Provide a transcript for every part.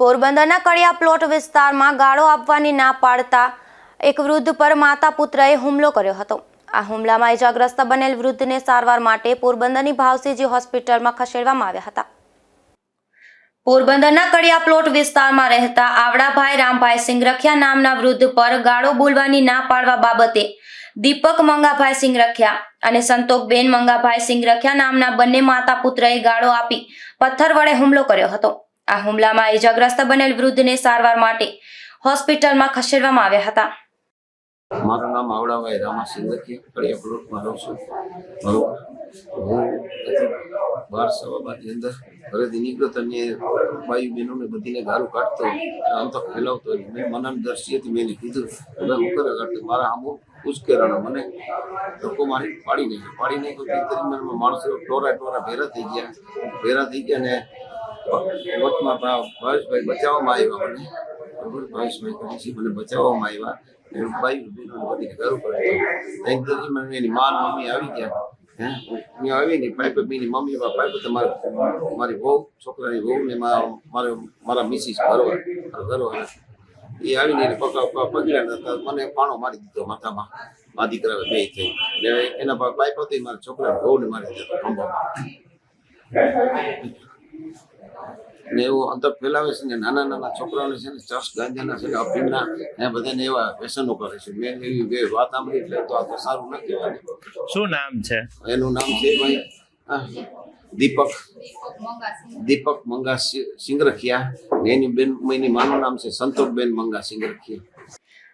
પોરબંદરના કડિયા પ્લોટ વિસ્તારમાં ગાળો આપવાની ના પાડતા એક વૃદ્ધ પર માતા પુત્રએ હુમલો કર્યો હતો. આ હુમલામાં ઇજાગ્રસ્ત બનેલ વૃદ્ધને સારવાર માટે પોરબંદરની ભાવસીજી હોસ્પિટલમાં ખસેડવામાં આવ્યા હતા. પોરબંદરના કડિયા પ્લોટ વિસ્તારમાં રહેતા આવડાભાઈ રામભાઈ સિંગરખિયા નામના વૃદ્ધ પર ગાળો બોલવાની ના પાડવા બાબતે દીપક મંગાભાઈ સિંગરખિયા અને સંતોકબેન મંગાભાઈ સિંગરખિયા નામના બંને માતા પુત્રએ ગાળો આપી પથ્થર વડે હુમલો કર્યો હતો. આ હુમલામાં ઇજાગ્રસ્ત બનેલ વૃદ્ધને સારવાર માટે હોસ્પિટલમાં ખસેડવામાં આવ્યા હતા. મારું નામ આવડાભાઈ રામા કડિયા પ્લોટમાં રહું છું. બરોબર હું બાર સવા બારની અંદર ઘરેથી નીકળ્યો તો ને બાઈ બહેનોને બધીને ગારું કાઢતો આમ તો ફેલાવતો મેં મનન દર્શીએથી મેં કીધું હવે હું કરે કાઢતો મારા આમ ઉશ્કેરાણો મને ધક્કો મારી પાડી નહીં પાડી નહીં તો દરમિયાનમાં માણસો ટોરા ટોરા ભેરા થઈ ગયા. ભેરા થઈ ગયા ને ભા- ભાવેશભાઈ બચાવવામાં આવ્યા મને. ભાવેશભાઈ મને બચાવવામાં આવ્યા. કાઢતો એક દરમિયાન એની મા મમ્મી આવી ગયા. હે? હું આવી ને પાઇપ બીની મમ્મી પાઇપ તો મારી વહુ, છોકરાની વહુ ને મારે, મારા મિસિસ ઘરવા ઘરવા એ આવીને એને પકડ પકડ્યા હતા. મને પાણો મારી દીધો માથામાં. મા દીકરા બે થઈ. એના પાસે પાઇપ મારા છોકરા વહુ ને મારી દીધો ને એવું અંતર ફેલાવે છે ને નાના નાના છોકરાઓને છે ને ચર્ચ ગાંજાના છે ને અફીણના ને બધાને એવા વ્યસનો કરે છે. મેં એવી બે વાત સાંભળી એટલે તો આ તો સારું ના કહેવાય. શું નામ છે? એનું નામ છે ભાઈ દીપક. દીપક મંગા સિંગરખિયા. એની બેન એની માનું નામ છે સંતોષબેન મંગા સિંગરખિયા.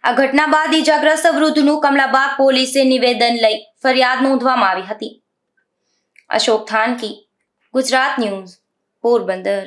આ ઘટના બાદ ઇજાગ્રસ્ત વૃદ્ધનું કમલાબાગ પોલીસે નિવેદન લઈ ફરિયાદ નોંધવામાં આવી હતી. અશોક થાનકી ગુજરાત ન્યૂઝ પોરબંદર.